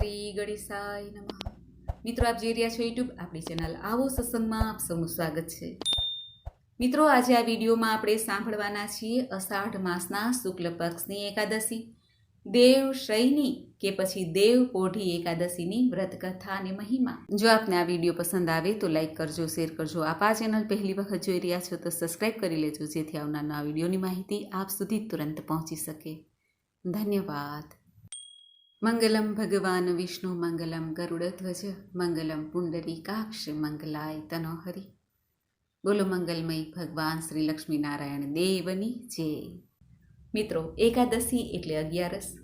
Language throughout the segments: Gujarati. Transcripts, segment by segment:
શ્રી ગણેશાય નમઃ. મિત્રો, આપ જોઈ રહ્યા છો યુટ્યુબ આપણી ચેનલ આવો સત્સંગમાં આપ સૌનું સ્વાગત છે. મિત્રો, આજે આ વિડીયોમાં આપણે સાંભળવાના છીએ અષાઢ માસના શુક્લ પક્ષની એકાદશી, દેવ શયની કે પછી દેવ પોઢી એકાદશીની વ્રત કથા અને મહિમા. જો આપને આ વીડિયો પસંદ આવે તો લાઇક કરજો, શેર કરજો. આપ આ ચેનલ પહેલી વખત જોઈ રહ્યા છો તો સબસ્ક્રાઈબ કરી લેજો, જેથી આવનાર આ વિડીયોની માહિતી આપ સુધી તુરંત પહોંચી શકે. ધન્યવાદ. મંગલમ ભગવાન વિષ્ણુ મંગલમ ગરુડધ્વજ મંગલમ પુંડરીકાક્ષ મંગલાય તનોહરી બોલો મંગલમય ભગવાન શ્રી લક્ષ્મીનારાયણ દેવની જય મિત્રો એકાદશી એટલે અગિયારસ।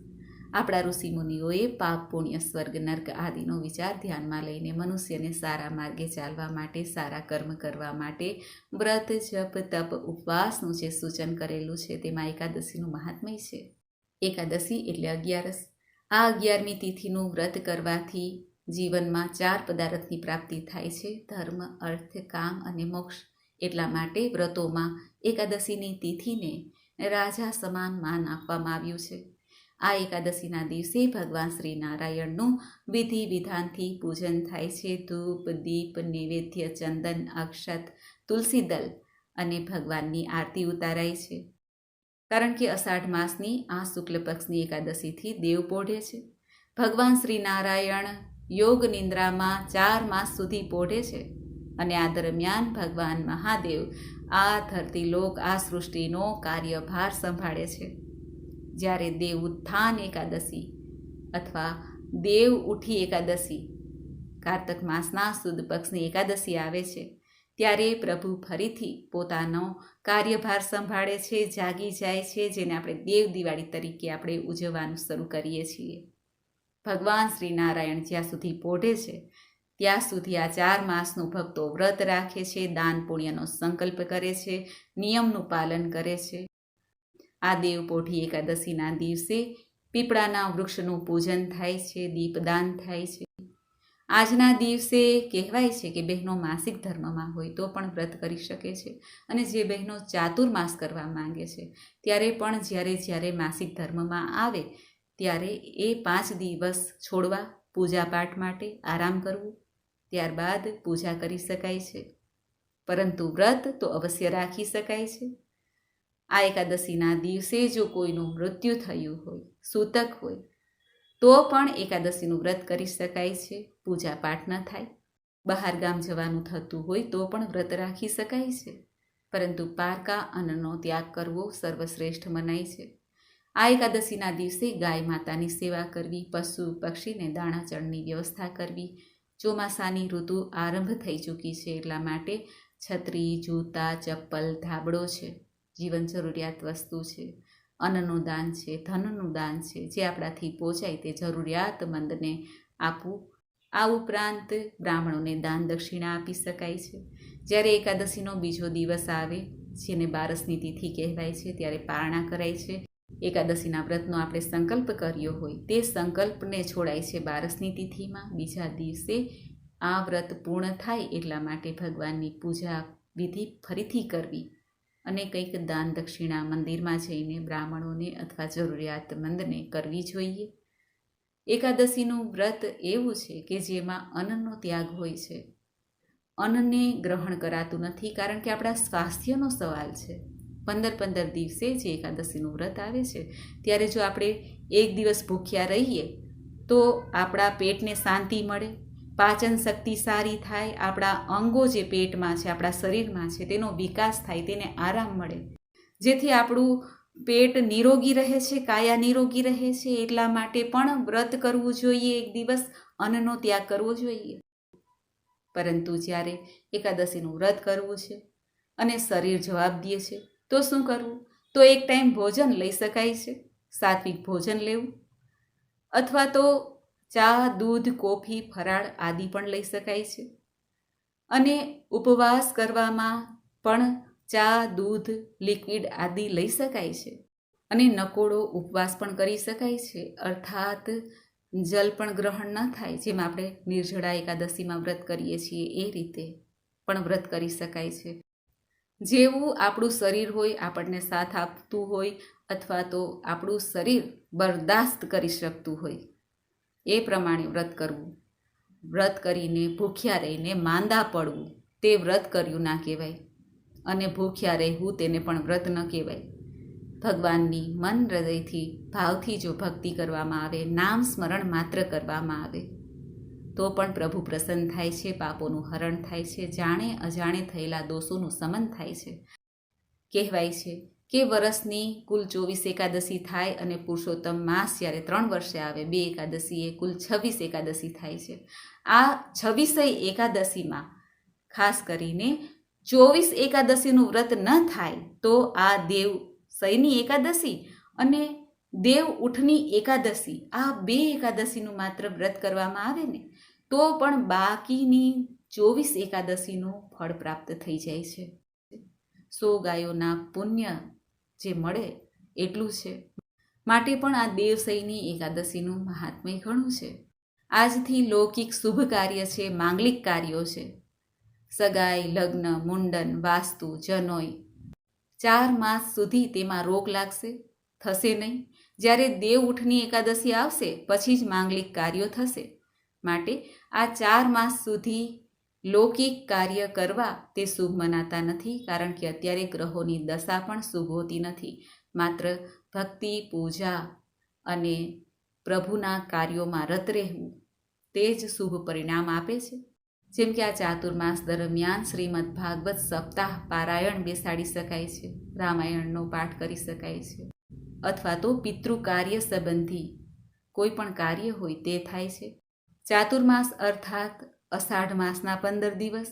આપણા ઋષિ મુનિઓએ પાપ, પુણ્ય, સ્વર્ગ, નર્ક આદિનો વિચાર ધ્યાનમાં લઈને મનુષ્યને સારા માર્ગે ચાલવા માટે, સારા કર્મ કરવા માટે વ્રત, જપ, તપ, ઉપવાસનું જે સૂચન કરેલું છે, તેમાં એકાદશીનું મહાત્મય છે। એકાદશી એટલે અગિયારસ। આ અગિયારમી તિથિનું વ્રત કરવાથી જીવનમાં ચાર પદાર્થની પ્રાપ્તિ થાય છે. ધર્મ, અર્થ, કામ અને મોક્ષ એટલા માટે વ્રતોમાં એકાદશીની તિથિને રાજા સમાન માન આપવામાં આવ્યું છે. આ એકાદશીના દિવસે ભગવાન શ્રી નારાયણનું વિધિ વિધાનથી પૂજન થાય છે. ધૂપ, દીપ, નૈવેદ્ય, ચંદન, અક્ષત તુલસીદલ અને ભગવાનની આરતી ઉતારાય છે. કારણ કે અષાઢ માસની આ શુક્લ પક્ષની એકાદશીથી દેવ પોઢે છે. ભગવાન શ્રી નારાયણ યોગ નિંદ્રામાં ચાર માસ સુધી પોઢે છે અને આ દરમિયાન ભગવાન મહાદેવ આ ધરતીલોક, આ સૃષ્ટિનો કાર્યભાર સંભાળે છે. જ્યારે દેવ ઉત્થાન એકાદશી અથવા દેવ ઉઠી એકાદશી કારતક માસના સુદ પક્ષની એકાદશી આવે છે, ત્યારે પ્રભુ ફરીથી પોતાનો કાર્યભાર સંભાળે છે, જાગી જાય છે, જેને આપણે દેવ દિવાળી તરીકે આપણે ઉજવવાનું શરૂ કરીએ છીએ. ભગવાન શ્રી નારાયણ જ્યાં સુધી પોઢે છે, ત્યાં સુધી આ ચાર માસનું ભક્તો વ્રત રાખે છે, દાન પુણ્યનો સંકલ્પ કરે છે, નિયમનું પાલન કરે છે. આ દેવપોઢી એકાદશીના દિવસે પીપળાના વૃક્ષનું પૂજન થાય છે, દીપદાન થાય છે. આજના દિવસે કહેવાય છે કે બહેનો માસિક ધર્મમાં હોય તો પણ વ્રત કરી શકે છે અને જે બહેનો ચાતુર્માસ કરવા માંગે છે, ત્યારે પણ જ્યારે જ્યારે માસિક ધર્મમાં આવે, ત્યારે એ પાંચ દિવસ છોડવા, પૂજાપાઠ માટે આરામ કરવું, ત્યારબાદ પૂજા કરી શકાય છે. પરંતુ વ્રત તો અવશ્ય રાખી શકાય છે. આ એકાદશીના દિવસે જો કોઈનું મૃત્યુ થયું હોય, સૂતક હોય તો પણ એકાદશીનું વ્રત કરી શકાય છે, પૂજા પાઠ ન થાય, બહાર ગામ જવાનું થતું હોય તો પણ વ્રત રાખી શકાય છે. પરંતુ પારકા અન્નનો ત્યાગ કરવો સર્વશ્રેષ્ઠ મનાય છે. આ એકાદશીના દિવસે ગાય માતાની સેવા કરવી, પશુ પક્ષીને દાણાચળની વ્યવસ્થા કરવી, ચોમાસાની ઋતુ આરંભ થઈ ચૂકી છે એટલા માટે છત્રી, જૂતા, ચપ્પલ, ધાબળો છે. જીવન જરૂરિયાત વસ્તુ છે. અન્નનું દાન છે, ધનનું દાન છે, જે આપણાથી પહોંચાય તે જરૂરિયાતમંદને આપવું. આ ઉપરાંત બ્રાહ્મણોને દાન દક્ષિણા આપી શકાય છે. જ્યારે એકાદશીનો બીજો દિવસ આવે, જેને બારસની તિથિ કહેવાય છે, ત્યારે પારણા કરાય છે. એકાદશીના વ્રતનો આપણે સંકલ્પ કર્યો હોય, તે સંકલ્પને છોડાય છે બારસની તિથિમાં. બીજા દિવસે આ વ્રત પૂર્ણ થાય એટલા માટે ભગવાનની પૂજા વિધિ ફરીથી કરવી. અને કંઈક દાન દક્ષિણા મંદિરમાં જઈને બ્રાહ્મણોને અથવા જરૂરિયાતમંદને કરવી જોઈએ. એકાદશીનું વ્રત એવું છે કે જેમાં અન્નનો ત્યાગ હોય છે. અન્નને ગ્રહણ કરાતું નથી કારણ કે આપણા સ્વાસ્થ્યનો સવાલ છે. પંદર પંદર દિવસે જે એકાદશીનું વ્રત આવે છે, ત્યારે જો આપણે એક દિવસ ભૂખ્યા રહીએ, તો આપણા પેટને શાંતિ મળે પાચન શક્તિ સારી થાય, આપણા અંગો જે પેટમાં છે, આપણા શરીરમાં છે, તેનો વિકાસ થાય, તેને આરામ મળે. જેથી આપણું પેટ નિરોગી રહે છે, કાયા નિરોગી રહે છે, એટલા માટે પણ વ્રત કરવું જોઈએ, એક દિવસ અન્નનો ત્યાગ કરવો જોઈએ. પરંતુ જ્યારે એકાદશીનું વ્રત કરવું છે અને શરીર જવાબ દે છે, તો શું કરવું? તો એક ટાઈમ ભોજન લઈ શકાય છે, સાત્વિક ભોજન લેવું. અથવા તો ચા, દૂધ, કોફી, ફરાળ આદિ પણ લઈ શકાય છે. અને ઉપવાસ કરવામાં પણ ચા, દૂધ, લિક્વિડ આદિ લઈ શકાય છે. અને નકોડો ઉપવાસ પણ કરી શકાય છે. અર્થાત જલ પણ ગ્રહણ ન થાય, જેમ આપણે નિર્જળા એકાદશીમાં વ્રત કરીએ છીએ એ રીતે પણ વ્રત કરી શકાય છે. જેવું આપણું શરીર હોય, આપણને સાથ આપતું હોય અથવા તો આપણું શરીર બરદાસ્ત કરી શકતું હોય. એ પ્રમાણે વ્રત કરવું. વ્રત કરીને ભૂખ્યા રહીને માંદા પડવું, તે વ્રત કર્યું ના કહેવાય. અને ભૂખ્યા રહેવું તેને પણ વ્રત ન કહેવાય. ભગવાનની મન હૃદયથી, ભાવથી જો ભક્તિ કરવામાં આવે, નામ સ્મરણ માત્ર કરવામાં આવે, તો પણ પ્રભુ પ્રસન્ન થાય છે, પાપોનું હરણ થાય છે, જાણે અજાણે થયેલા દોષોનું સમન થાય છે. કહેવાય છે કે વરસની કુલ ચોવીસ એકાદશી થાય અને પુરુષોત્તમ માસ જ્યારે ત્રણ વર્ષે આવે, બે એકાદશી એ કુલ છવ્વીસ એકાદશી થાય છે. આ છવ્વીસય એકાદશીમાં ખાસ કરીને ચોવીસ એકાદશીનું વ્રત ન થાય તો આ દેવ સૈની એકાદશી અને દેવ ઉઠની એકાદશી, આ બે એકાદશીનું માત્ર વ્રત કરવામાં આવે ને, તો પણ બાકીની ચોવીસ એકાદશીનું ફળ પ્રાપ્ત થઈ જાય છે. સો ગાયોના પુણ્ય જે મળે એટલું છે. માટે પણ આ દેવસઈની એકાદશીનું મહાત્મ્ય ઘણું છે. આજથી લૌકિક શુભ કાર્ય છે, માંગલિક કાર્યો છે. સગાઈ, લગ્ન, મુંડન, વાસ્તુ, જનોઈ. ચાર માસ સુધી તેમાં રોગ લાગશે? થશે નહીં. જ્યારે દેવ ઉઠની એકાદશી આવશે, પછી જ માંગલિક કાર્યો થશે. માટે આ ચાર માસ સુધી લૌકિક કાર્ય કરવા તે શુભ મનાતા નથી, કારણ કે અત્યારે ગ્રહોની દશા પણ શુભ હોતી નથી. માત્ર ભક્તિ, પૂજા અને પ્રભુના કાર્યોમાં રત રહેવું તે જ શુભ પરિણામ આપે છે. જેમ કે આ ચાતુર્માસ દરમિયાન શ્રીમદ ભાગવત સપ્તાહ પારાયણ બેસાડી શકાય છે, રામાયણનો પાઠ કરી શકાય છે, અથવા તો પિતૃ કાર્ય સંબંધી કોઈ પણ કાર્ય હોય તે થાય છે. ચાતુર્માસ અર્થાત અષાઢ માસના પંદર દિવસ,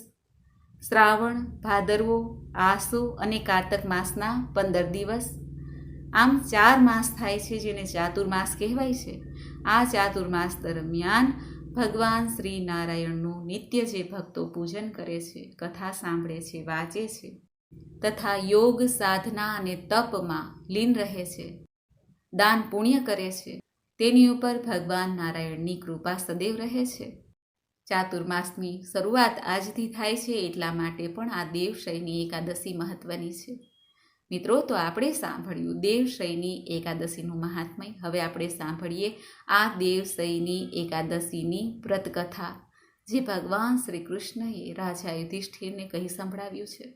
શ્રાવણ, ભાદરવો, આસો અને કારતક માસના પંદર દિવસ. આમ ચાર માસ થાય છે જેને ચાતુર્માસ કહેવાય છે. આ ચાતુર્માસ દરમિયાન ભગવાન શ્રી નારાયણનું નિત્ય જે ભક્તો પૂજન કરે છે, કથા સાંભળે છે, વાંચે છે, તથા યોગ, સાધના અને તપમાં લીન રહે છે, દાન પુણ્ય કરે છે. તેની ઉપર ભગવાન નારાયણની કૃપા સદૈવ રહે છે. ચાતુર્માસની શરૂઆત આજથી થાય છે એટલા માટે પણ આ દેવશયની એકાદશી મહત્વની છે. મિત્રો, તો આપણે સાંભળ્યું દેવશયની એકાદશીનું મહાત્મય. હવે આપણે સાંભળીએ આ દેવશયની એકાદશીની વ્રતકથા, જે ભગવાન શ્રી કૃષ્ણએ રાજા યુધિષ્ઠિરને કહી સંભળાવ્યું છે.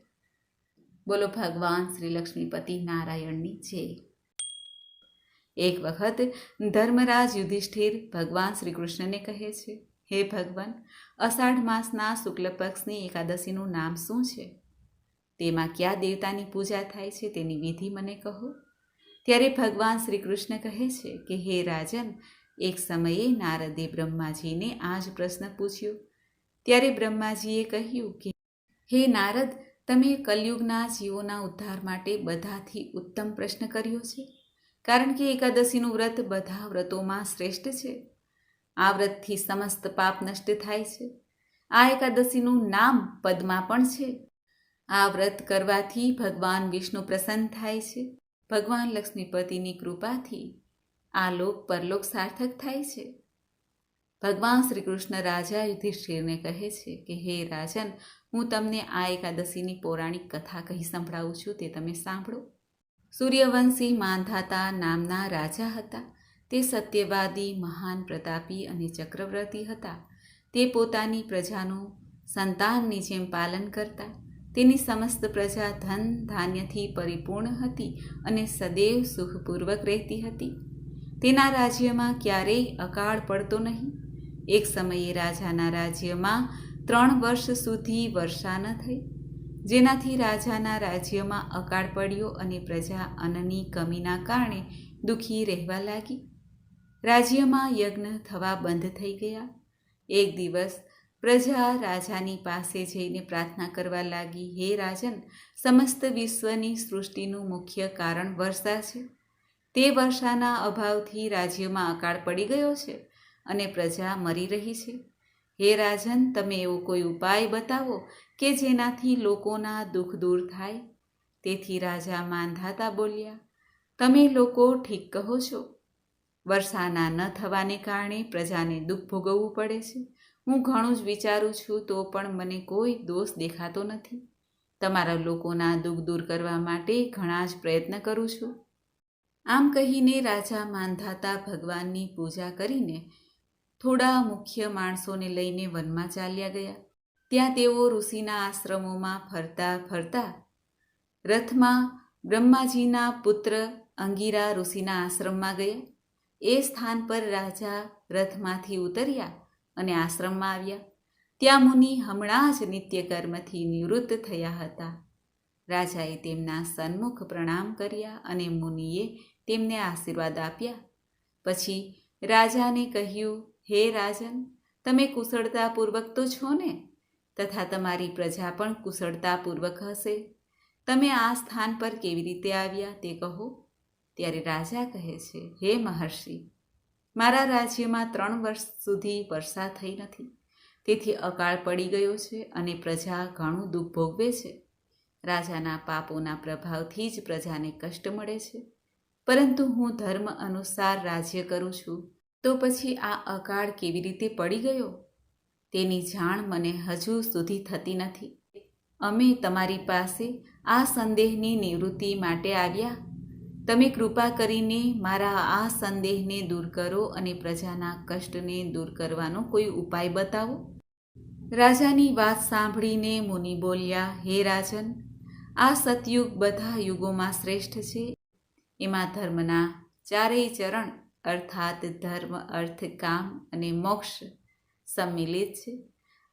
બોલો, ભગવાન શ્રી લક્ષ્મીપતિ નારાયણની જય. એક વખત ધર્મરાજ યુધિષ્ઠિર ભગવાન શ્રી કૃષ્ણને કહે છે હે ભગવાન, અષાઢ માસના શુક્લ પક્ષની એકાદશીનું નામ શું છે? તેમાં કયા દેવતાની પૂજા થાય છે તેની વિધિ મને કહો. ત્યારે ભગવાન શ્રી કૃષ્ણ કહે છે કે, હે રાજન, એક સમયે નારદે બ્રહ્માજીને આ જ પ્રશ્ન પૂછ્યો. ત્યારે બ્રહ્માજીએ કહ્યું કે, હે નારદ, તમે કલયુગના જીવોના ઉદ્ધાર માટે બધાથી ઉત્તમ પ્રશ્ન કર્યો છે. કારણ કે એકાદશીનું વ્રત બધા વ્રતોમાં શ્રેષ્ઠ છે. આ વ્રતથી સમસ્ત પાપ નષ્ટ થાય છે. આ એકાદશીનું નામ પદ્મા પણ છે. આ વ્રત કરવાથી ભગવાન વિષ્ણુ પ્રસન્ન થાય છે. ભગવાન લક્ષ્મીપતિની કૃપાથી આ લોક પરલોક સાર્થક થાય છે. ભગવાન શ્રી કૃષ્ણ રાજા યુધિષ્ઠિરને કહે છે કે, હે રાજન, હું તમને આ એકાદશીની પૌરાણિક કથા કહી સંભળાવું છું, તે તમે સાંભળો. સૂર્યવંશી માંધાતા નામના રાજા હતા. તે સત્યવાદી, મહાન પ્રતાપી અને ચક્રવર્તી હતા. તે પોતાની પ્રજાનું સંતાનની જેમ પાલન કરતા. તેની સમસ્ત પ્રજા ધન ધાન્યથી પરિપૂર્ણ હતી અને સદૈવ સુખપૂર્વક રહેતી હતી. તેના રાજ્યમાં ક્યારેય અકાળ પડતો નહીં. એક સમયે રાજાના રાજ્યમાં ત્રણ વર્ષ સુધી વર્ષા ન થઈ. જેનાથી રાજાના રાજ્યમાં અકાળ પડ્યો અને પ્રજા અન્નની કમીના કારણે દુઃખી રહેવા લાગી. રાજ્યમાં યજ્ઞ થવા બંધ થઈ ગયા. એક દિવસ પ્રજા રાજાની પાસે જઈને પ્રાર્થના કરવા લાગી, હે રાજન, સમસ્ત વિશ્વની સૃષ્ટિનું મુખ્ય કારણ વર્ષા છે. તે વર્ષાના અભાવથી રાજ્યમાં અકાળ પડી ગયો છે અને પ્રજા મરી રહી છે. હે રાજન, તમે એવો કોઈ ઉપાય બતાવો કે જેનાથી લોકોના દુઃખ દૂર થાય? તેથી રાજા માંધાતા બોલ્યા, તમે લોકો ઠીક કહો છો. વર્ષાના ન થવાને કારણે પ્રજાને દુઃખ ભોગવવું પડે છે. હું ઘણું જ વિચારું છું તો પણ મને કોઈ દોષ દેખાતો નથી. તમારા લોકોના દુઃખ દૂર કરવા માટે ઘણા જ પ્રયત્ન કરું છું. આમ કહીને રાજા માંધાતા ભગવાનની પૂજા કરીને થોડા મુખ્ય માણસોને લઈને વનમાં ચાલ્યા ગયા. ત્યાં તેઓ ઋષિના આશ્રમોમાં ફરતા ફરતા રથમાં બ્રહ્માજીના પુત્ર અંગીરા ઋષિના આશ્રમમાં ગયા. એ સ્થાન પર રાજા રથમાંથી ઉતર્યા અને આશ્રમમાં આવ્યા. ત્યાં મુનિ હમણાં જ નિત્યકર્મથી નિવૃત્ત થયા હતા. રાજાએ તેમના સન્મુખ પ્રણામ કર્યા અને મુનિએ તેમને આશીર્વાદ આપ્યા. પછી રાજાને કહ્યું, હે રાજન, તમે કુશળતાપૂર્વક તો છો ને? તથા તમારી પ્રજા પણ કુશળતાપૂર્વક હશે. તમે આ સ્થાન પર કેવી રીતે આવ્યા તે કહો. ત્યારે રાજા કહે છે, હે મહર્ષિ, મારા રાજ્યમાં ત્રણ વર્ષ સુધી વરસાદ થઈ નથી. તેથી અકાળ પડી ગયો છે અને પ્રજા ઘણું દુઃખ ભોગવે છે. રાજાના પાપોના પ્રભાવથી જ પ્રજાને કષ્ટ મળે છે. પરંતુ હું ધર્મ અનુસાર રાજ્ય કરું છું, તો પછી આ અકાળ કેવી રીતે પડી ગયો? તેની જાણ મને હજુ સુધી થતી નથી. અમે તમારી પાસે આ સંદેહની નિવૃત્તિ માટે આવ્યા. તમે કૃપા કરીને મારા આ સંદેહને દૂર કરો અને પ્રજાના કષ્ટને દૂર કરવાનો કોઈ ઉપાય બતાવો? રાજાની વાત સાંભળીને મુનિ બોલ્યા, હે રાજન, આ સતયુગ બધા યુગોમાં શ્રેષ્ઠ છે. એમાં ધર્મના ચારેય ચરણ, અર્થાત ધર્મ, અર્થ, કામ અને મોક્ષ સંમિલિત છે.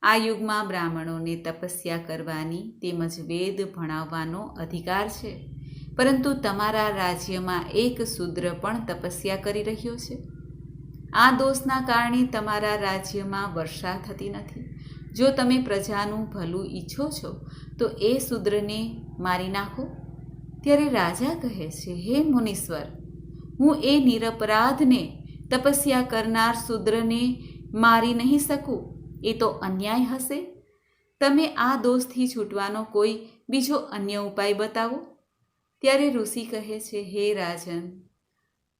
આ યુગમાં બ્રાહ્મણોને તપસ્યા કરવાની તેમજ વેદ ભણાવવાનો અધિકાર છે. પરંતુ તમારા રાજ્યમાં એક શૂદ્ર પણ તપસ્યા કરી રહ્યો છે. આ દોષના કારણે તમારા રાજ્યમાં વર્ષા થતી નથી. જો તમે પ્રજાનું ભલું ઈચ્છો છો, તો એ શૂદ્રને મારી નાખો. ત્યારે રાજા કહે છે, હે મુનીશ્વર, હું એ નિરપરાધને તપસ્યા કરનાર શૂદ્રને મારી નહીં શકું. એ તો અન્યાય હશે. તમે આ દોષથી છૂટવાનો કોઈ બીજો અન્ય ઉપાય બતાવો. ત્યારે ઋષિ કહે છે, હે રાજન,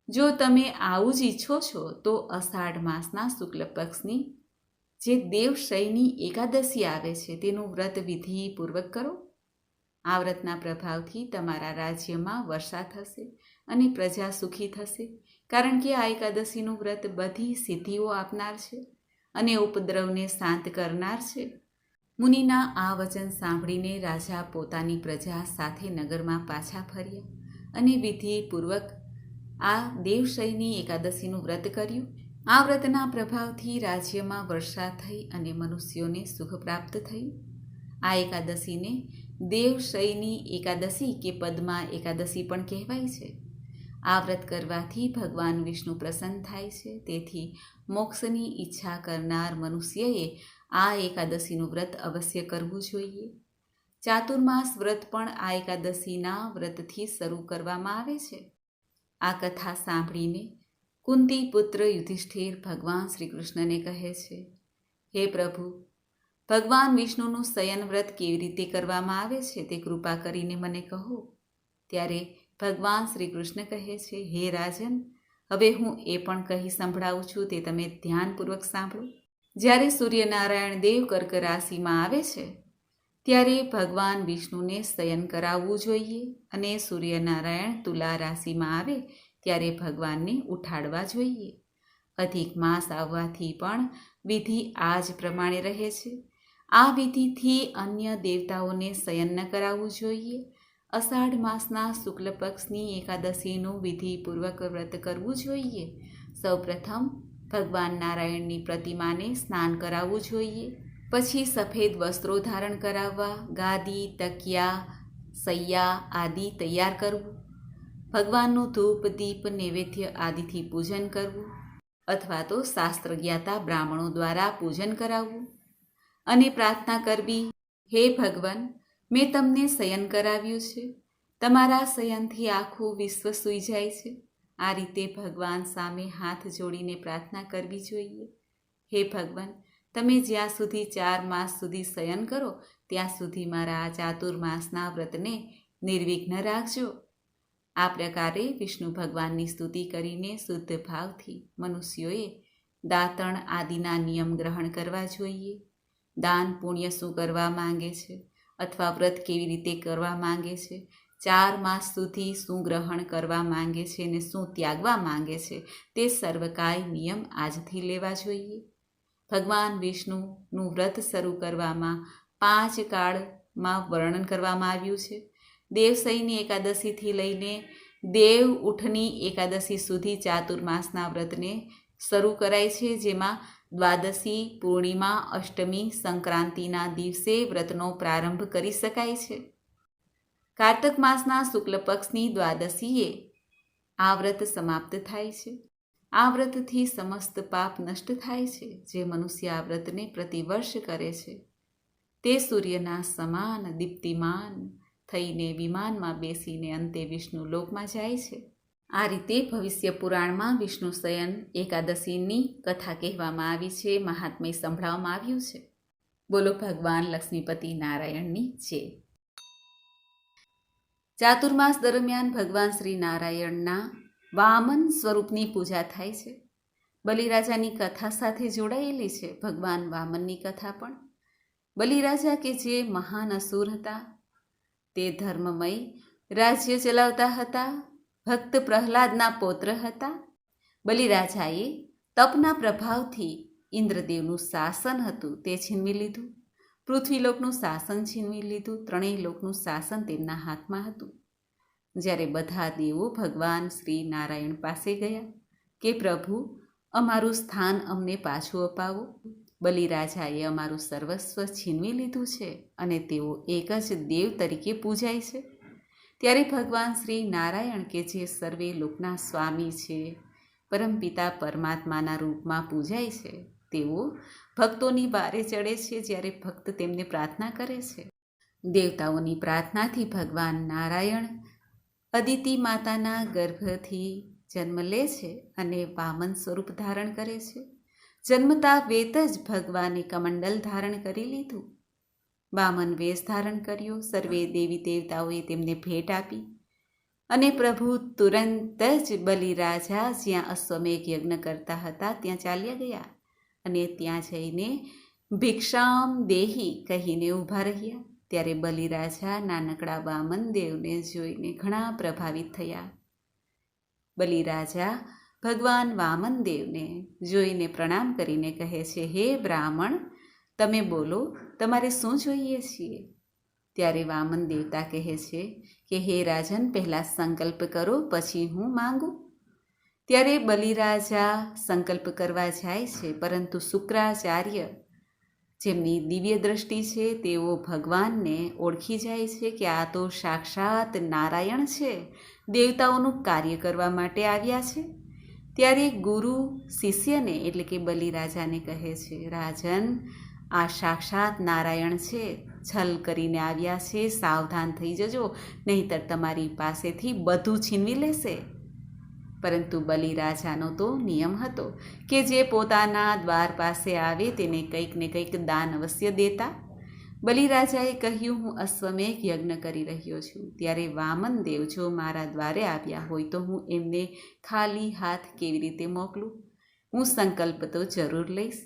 જો તમે આવું જ ઈચ્છો છો, તો અષાઢ માસના શુક્લ પક્ષની જે દેવશયની એકાદશી આવે છે, તેનું વ્રત વિધિપૂર્વક કરો. આ વ્રતના પ્રભાવથી તમારા રાજ્યમાં વર્ષા થશે અને પ્રજા સુખી થશે, કારણ કે આ એકાદશીનું વ્રત બધી સિદ્ધિઓ આપનાર છે અને ઉપદ્રવને શાંત કરનાર છે. મુનિના આ વચન સાંભળીને રાજા પોતાની પ્રજા સાથે નગરમાં પાછા ફર્યા અને વિધિપૂર્વક આ દેવશયની એકાદશીનું વ્રત કર્યું. આ વ્રતના પ્રભાવથી રાજ્યમાં વર્ષા થઈ અને મનુષ્યોને સુખ પ્રાપ્ત થયું. આ એકાદશીને દેવશયની એકાદશી કે પદ્મા એકાદશી પણ કહેવાય છે. આ વ્રત કરવાથી ભગવાન વિષ્ણુ પ્રસન્ન થાય છે. તેથી મોક્ષની ઈચ્છા કરનાર મનુષ્યએ આ એકાદશીનું વ્રત અવશ્ય કરવું જોઈએ. ચાતુર્માસ વ્રત પણ આ એકાદશીના વ્રતથી શરૂ કરવામાં આવે છે. આ કથા સાંભળીને કુંતી પુત્ર યુધિષ્ઠિર ભગવાન શ્રી કૃષ્ણને કહે છે, હે પ્રભુ, ભગવાન વિષ્ણુનું શયન વ્રત કેવી રીતે કરવામાં આવે છે તે કૃપા કરીને મને કહો. ત્યારે ભગવાન શ્રી કૃષ્ણ કહે છે, હે રાજન, હવે હું એ પણ કહી સંભળાવું છું તે તમે ધ્યાનપૂર્વક સાંભળો. જ્યારે સૂર્યનારાયણ દેવ કર્ક રાશિમાં આવે છે, ત્યારે ભગવાન વિષ્ણુને શયન કરાવવું જોઈએ અને સૂર્યનારાયણ તુલા રાશિમાં આવે ત્યારે ભગવાનને ઉઠાડવા જોઈએ. અધિક માસ આવવાથી પણ વિધિ આ જ પ્રમાણે રહે છે. આ વિધિથી અન્ય દેવતાઓને શયન ન કરાવવું જોઈએ. અષાઢ માસના શુક્લ પક્ષની એકાદશીનું વિધિપૂર્વક વ્રત કરવું જોઈએ. સૌપ્રથમ ભગવાન નારાયણની પ્રતિમાને સ્નાન કરાવવું જોઈએ. પછી સફેદ વસ્ત્રો ધારણ કરાવવા, ગાદી, તકિયા, સૈયા આદિ તૈયાર કરવું. ભગવાનનું ધૂપ, દીપ, નૈવેદ્ય આદિથી પૂજન કરવું અથવા તો શાસ્ત્ર જ્ઞાતા બ્રાહ્મણો દ્વારા પૂજન કરાવવું. અને પ્રાર્થના કરવી, હે ભગવાન, મેં તમને શયન કરાવ્યું છે. તમારા શયનથી આખું વિશ્વ સૂઈ જાય છે. આ રીતે ભગવાન સામે હાથ જોડીને પ્રાર્થના કરવી જોઈએ. હે ભગવાન, તમે જ્યાં સુધી ચાર માસ સુધી શયન કરો, ત્યાં સુધી મારા આ ચાતુર્માસના વ્રતને નિર્વિઘ્ન રાખજો. આ પ્રકારે વિષ્ણુ ભગવાનની સ્તુતિ કરીને શુદ્ધ ભાવથી મનુષ્યોએ દાંતણ આદિના નિયમ ગ્રહણ કરવા જોઈએ. દાન પુણ્ય શું કરવા માંગે છે? અથવા વ્રત કેવી રીતે કરવા માંગે છે? ચાર માસ સુધી શું ગ્રહણ કરવા માંગે છે ને શું ત્યાગવા માંગે છે તે સર્વકાય નિયમ આજથી લેવા જોઈએ. ભગવાન વિષ્ણુનું વ્રત શરૂ કરવામાં પાંચ કાળમાં વર્ણન કરવામાં આવ્યું છે. દેવસઈની એકાદશીથી લઈને દેવ ઉઠની એકાદશી સુધી ચાતુર્માસના વ્રતને શરૂ કરાય છે, જેમાં દ્વાદશી પૂર્ણિમા, અષ્ટમી સંક્રાંતિના દિવસે વ્રતનો પ્રારંભ કરી શકાય છે. કાર્તક માસના શુક્લ પક્ષની દ્વાદશીએ આ વ્રત સમાપ્ત થાય છે. આ વ્રતથી સમસ્ત પાપ નષ્ટ થાય છે, જે મનુષ્ય આ વ્રતને પ્રતિવર્ષ કરે છે. તે સૂર્યના સમાન દીપ્તિમાન થઈને વિમાનમાં બેસીને અંતે વિષ્ણુ લોકમાં જાય છે. આ રીતે ભવિષ્ય પુરાણમાં વિષ્ણુ શયન એકાદશીની કથા કહેવામાં આવી છે, મહાત્મય સંભળાવવામાં આવ્યું છે. બોલો ભગવાન લક્ષ્મીપતિ નારાયણની જય. ચાતુર્માસ દરમિયાન ભગવાન શ્રી નારાયણના વામન સ્વરૂપની પૂજા થાય છે. બલિરાજાની કથા સાથે જોડાયેલી છે ભગવાન વામનની કથા પણ. બલિરાજા કે જે મહાન અસુર હતા, તે ધર્મમય રાજ્ય ચલાવતા હતા, ભક્ત પ્રહલાદના પૌત્ર હતા. બલિરાજાએ તપના પ્રભાવથી ઇન્દ્રદેવનું શાસન હતું, તે છીનવી લીધું. પૃથ્વીલોકનું શાસન છીનવી લીધું, ત્રણેય લોકનું શાસન તેમના હાથમાં હતું. જ્યારે બધા દેવો ભગવાન શ્રી નારાયણ પાસે ગયા કે, પ્રભુ, અમારું સ્થાન અમને પાછું અપાવો. બલિરાજાએ અમારું સર્વસ્વ છીનવી લીધું છે અને તેઓ એક જ દેવ તરીકે પૂજાય છે. ત્યારે ભગવાન શ્રી નારાયણ કે, જે સર્વે લોકના સ્વામી છે પરમપિતા પરમાત્માના રૂપમાં પૂજાય છે, તેઓ ભક્તોની બારે ચડે છે જ્યારે ભક્ત તેમને પ્રાર્થના કરે છે. દેવતાઓની પ્રાર્થનાથી ભગવાન નારાયણ અદિતિ માતાના ગર્ભથી જન્મ લે છે અને વામન સ્વરૂપ ધારણ કરે છે. જન્મતા વેત જ ભગવાને કમંડલ ધારણ કરી લીધું. વામન વેશ ધારણ કર્યો. સર્વે દેવી દેવતાઓએ તેમને ભેટ આપી અને પ્રભુ તુરંત જ બલિરાજા જ્યાં અશ્વમેઘ યજ્ઞ કરતા હતા ત્યાં ચાલ્યા ગયા. અને ત્યાં જઈને ભિક્ષામ દેહી કહીને ઊભા રહ્યા. ત્યારે બલિરાજા નાનકડા વામન દેવને જોઈને ઘણા પ્રભાવિત થયા. બલિરાજા ભગવાન વામન દેવને જોઈને પ્રણામ કરીને કહે છે, હે બ્રાહ્મણ, તમે બોલો, તમારે શું જોઈએ છીએ? ત્યારે વામન દેવતા કહે છે કે, હે રાજન, પહેલાં સંકલ્પ કરો, પછી હું માંગુ. ત્યારે બલિરાજા સંકલ્પ કરવા જાય છે, પરંતુ શુક્રાચાર્ય જેમની દિવ્ય દ્રષ્ટિ છે, તેઓ ભગવાનને ઓળખી જાય છે કે આ તો સાક્ષાત નારાયણ છે, દેવતાઓનું કાર્ય કરવા માટે આવ્યા છે. ત્યારે ગુરુ શિષ્યને એટલે કે બલિરાજાને કહે છે, રાજન, આ સાક્ષાત નારાયણ છે, છલ કરીને આવ્યા છે, સાવધાન થઈ જજો, નહીંતર તમારી પાસેથી બધું છીનવી લેશે. પરંતુ બલિરાજાનો તો નિયમ હતો કે જે પોતાના દ્વાર પાસે આવે તેને કંઈક ને કંઈક દાન અવશ્ય દેતા. બલિરાજાએ કહ્યું, હું અશ્વમેઘ યજ્ઞ કરી રહ્યો છું. ત્યારે વામન દેવ જો મારા દ્વારે આવ્યા હોય તો હું એમને ખાલી હાથ કેવી રીતે મોકલું? હું સંકલ્પ તો જરૂર લઈશ.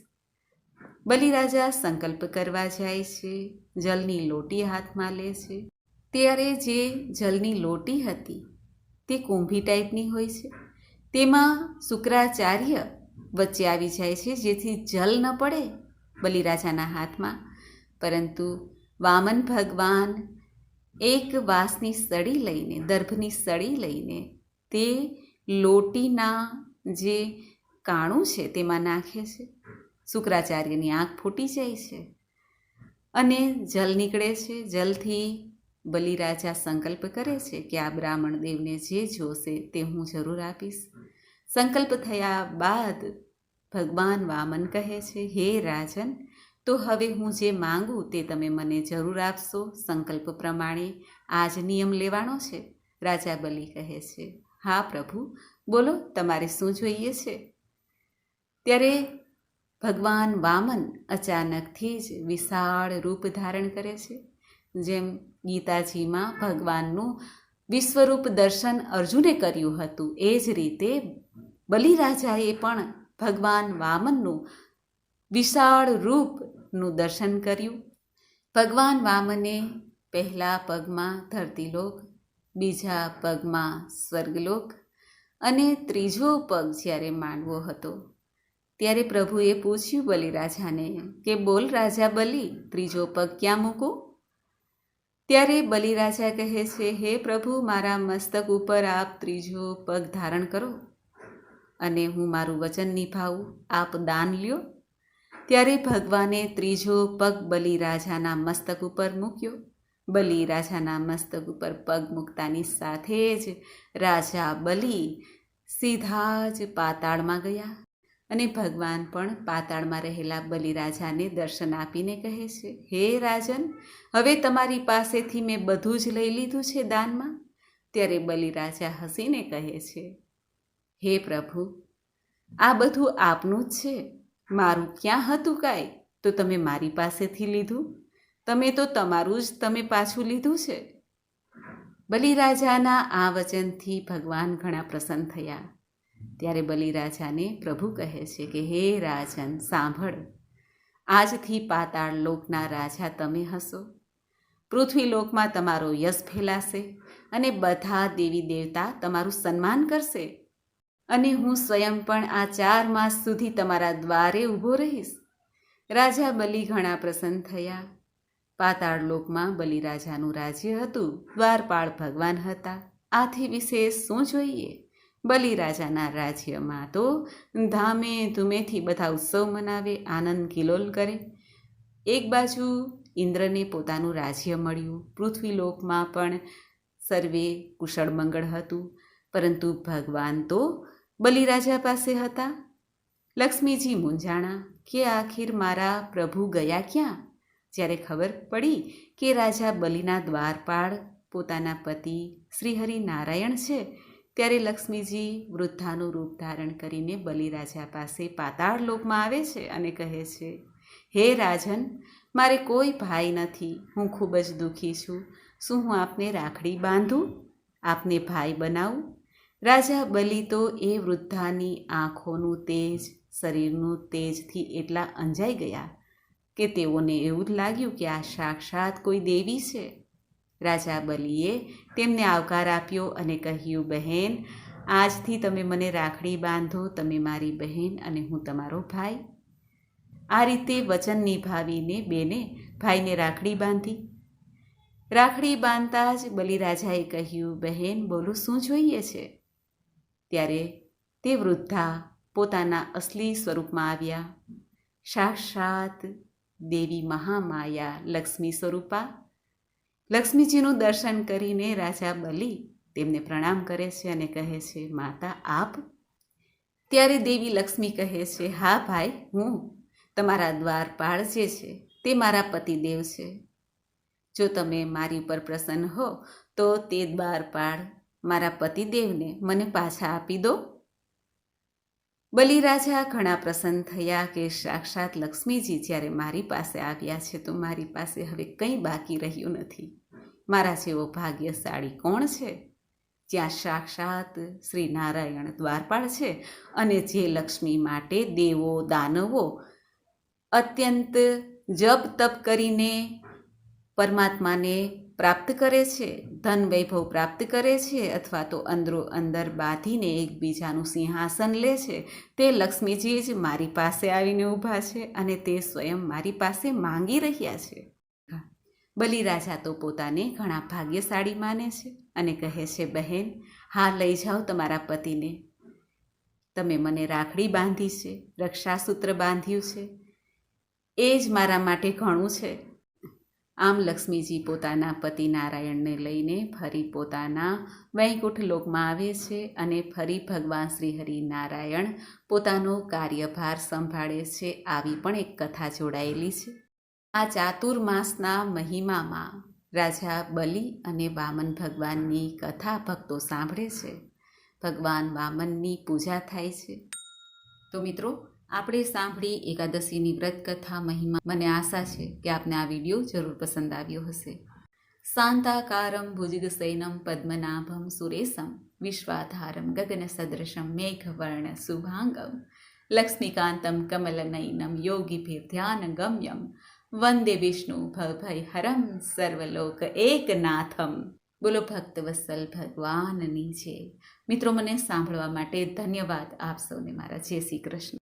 બલિરાજા સંકલ્પ કરવા જાય છે, જલની લોટી હાથમાં લે છે. ત્યારે જે જલની લોટી હતી તે કુંભી ટાઈપની હોય છે. તેમાં શુક્રાચાર્ય વચ્ચે આવી જાય છે, જેથી જલ ન પડે બલિરાજાના હાથમાં. પરંતુ વામન ભગવાન એક વાસની સળી લઈને, દર્ભની સળી લઈને તે લોટીના જે કાણું છે તેમાં નાખે છે. શુક્રાચાર્યની આંખ ફૂટી જાય છે અને જલ નીકળે છે. જલથી બલિરાજા સંકલ્પ કરે છે કે આ બ્રાહ્મણ દેવને જે જોશે તે હું જરૂર આપીશ. સંકલ્પ થયા બાદ ભગવાન વામન કહે છે હે રાજન તો હવે હું જે માંગું તે તમે મને જરૂર આપશો. સંકલ્પ પ્રમાણે આ જ નિયમ લેવાનો છે. રાજા બલિ કહે છે હા પ્રભુ બોલો તમારે શું જોઈએ છે? ત્યારે ભગવાન વામન અચાનકથી જ વિશાળ રૂપ ધારણ કરે છે. જેમ ગીતાજીમાં ભગવાનનું વિશ્વરૂપ દર્શન અર્જુને કર્યું હતું, એ જ રીતે બલિરાજાએ પણ ભગવાન વામનનું વિશાળ રૂપનું દર્શન કર્યું. ભગવાન વામને પહેલા પગમાં ધરતીલોક, બીજા પગમાં સ્વર્ગલોક અને ત્રીજો પગ જ્યારે માંડવો હતો, ત્યારે પ્રભુએ પૂછ્યું બલિરાજાને કે બોલ રાજા બલિ, ત્રીજો પગ ક્યાં મૂકું? ત્યારે બલિરાજા કહે છે, હે પ્રભુ, મારા મસ્તક ઉપર આપ ત્રીજો પગ ધારણ કરો અને હું મારું વચન નિભાવું. આપ દાન લ્યો. ત્યારે ભગવાને ત્રીજો પગ બલિરાજાના મસ્તક ઉપર મૂક્યો. બલિરાજાના મસ્તક ઉપર પગ મૂકતાની સાથે જ રાજા બલિ સીધા જ પાતાળમાં ગયા. અને ભગવાન પણ પાતાળમાં રહેલા બલિરાજાને દર્શન આપીને કહે છે, હે રાજન, હવે તમારી પાસેથી મેં બધું જ લઈ લીધું છે દાનમાં? ત્યારે બલિરાજા હસીને કહે છે, હે પ્રભુ, આ બધું આપનું જ છે. મારું ક્યાં હતું કાંઈ? તો તમે મારી પાસેથી લીધું. તમે તો તમારું જ તમે પાછું લીધું છે. બલિરાજાના આ વચનથી ભગવાન ઘણા પ્રસન્ન થયા. ત્યારે બલિરાજાને પ્રભુ કહે છે કે, હે રાજન, સાંભળ. આજથી પાતાળ લોકના રાજા તમે હશો. પૃથ્વી લોકમાં તમારો યશ ફેલાશે અને બધા દેવી દેવતા તમારું સન્માન કરશે. અને હું સ્વયં પણ આ ચાર માસ સુધી તમારા દ્વારે ઊભો રહીશ. રાજા બલિ ઘણા પ્રસન્ન થયા. પાતાળ લોકમાં બલિરાજાનું રાજ્ય હતું. દ્વારપાળ ભગવાન હતા. આથી વિશેષ શું જોઈએ? બલિરાજાના રાજ્યમાં તો ધામે ધૂમેથી બધા ઉત્સવ મનાવે, આનંદ કિલોલ કરે. એક બાજુ ઇન્દ્રને પોતાનું રાજ્ય મળ્યું પૃથ્વીલોકમાં પણ સર્વે કુશળ મંગળ હતું, પરંતુ ભગવાન તો બલિરાજા પાસે હતા. લક્ષ્મીજી મૂંઝાણા કે આખીર મારા પ્રભુ ગયા ક્યાં? જ્યારે ખબર પડી કે રાજા બલિના દ્વારપાળ પોતાના પતિ શ્રીહરિ નારાયણ છે ત્યારે લક્ષ્મીજી વૃદ્ધાનું રૂપ ધારણ કરીને બલિરાજા પાસે પાતાળ લોકમાં આવે છે અને કહે છે, હે રાજન, મારે કોઈ ભાઈ નથી. હું ખૂબ જ દુઃખી છું. શું હું આપને રાખડી બાંધું? આપને ભાઈ બનાવું? રાજા બલિ તો એ વૃદ્ધાની આંખોનું તેજ, શરીરનું તેજથી એટલા અંજાઈ ગયા કે તેઓને એવું જ લાગ્યું કે આ સાક્ષાત કોઈ દેવી છે. રાજા બલિએ તેમને આવકાર આપ્યો અને કહ્યું, બહેન, આજથી તમે મને રાખડી બાંધો, તમે મારી બહેન અને હું તમારો ભાઈ. આ રીતે વચન નિભાવીને બેને ભાઈને રાખડી બાંધી. રાખડી બાંધતા જ બલિરાજાએ કહ્યું, બહેન, બોલું, શું જોઈએ છે? ત્યારે તે વૃદ્ધા પોતાના અસલી સ્વરૂપમાં આવ્યા. સાક્ષાત દેવી મહામાયા લક્ષ્મી સ્વરૂપા લક્ષ્મીજીનું દર્શન કરીને રાજા બલિ તેમને પ્રણામ કરે છે અને કહે છે, માતા, આપ? ત્યારે દેવી લક્ષ્મી કહે છે, હા ભાઈ, હું તમારા દ્વારપાળ જે છે તે મારા પતિદેવ છે. જો તમે મારી ઉપર પ્રસન્ન હો, તો તે દ્વારપાળ મારા પતિદેવને મને પાછા આપી દો. બલિરાજા ઘણા પ્રસન્ન થયા કે, સાક્ષાત લક્ષ્મીજી જ્યારે મારી પાસે આવ્યા છે, તો મારી પાસે હવે કંઈ બાકી રહ્યું નથી. મારા જેવો ભાગ્યશાળી કોણ છે? જ્યાં સાક્ષાત શ્રી નારાયણ દ્વારપાળ છે અને જે લક્ષ્મી માટે દેવો દાનવો અત્યંત જપ તપ કરીને પરમાત્માને પ્રાપ્ત કરે છે, ધન વૈભવ પ્રાપ્ત કરે છે અથવા તો અંદરો અંદર બાંધીને એકબીજાનું સિંહાસન લે છે, તે લક્ષ્મીજી જ મારી પાસે આવીને ઊભા છે અને તે સ્વયં મારી પાસે માંગી રહ્યા છે. બલિરાજા તો પોતાને ઘણા ભાગ્યશાળી માને છે અને કહે છે, બહેન, હા, લઈ જાઓ તમારા પતિને. તમે મને રાખડી બાંધી છે, રક્ષાસૂત્ર બાંધ્યું છે. એ જ મારા માટે ઘણું છે. આમ લક્ષ્મીજી પોતાના પતિ નારાયણને લઈને ફરી પોતાના વૈકુંઠ લોકમાં આવે છે અને ફરી ભગવાન શ્રી હરિ નારાયણ પોતાનો કાર્યભાર સંભાળે છે, આવી પણ એક કથા જોડાયેલી છે. આ ચાતુર્માસના મહિમામાં રાજા બલિ અને વામન ભગવાનની કથા ભક્તો સાંભળે છે. ભગવાન વામનની પૂજા થાય છે. તો મિત્રો, આપણે સાંભળી એકાદશીની વ્રત કથા મહિમા. મને આશા છે કે આપને આ વીડિયો જરૂર પસંદ આવ્યો હશે. શાંતાકારમ ભુજગસૈનમ પદ્મનાભમ સુરેશમ વિશ્વાધારમ ગગન સદૃશમ મેઘવર્ણ શુભાંગમ લક્ષ્મીકાંતમ કમલનયનમ યોગીભિર્ધ્યાન ગમ્યમ વંદે વિષ્ણુ ભય હરમ સર્વલોક એકનાથમ. બોલો ભક્ત વત્સલ ભગવાનની છે મિત્રો, મને સાંભળવા માટે ધન્યવાદ આપ સૌને મારા. જય શ્રી કૃષ્ણ.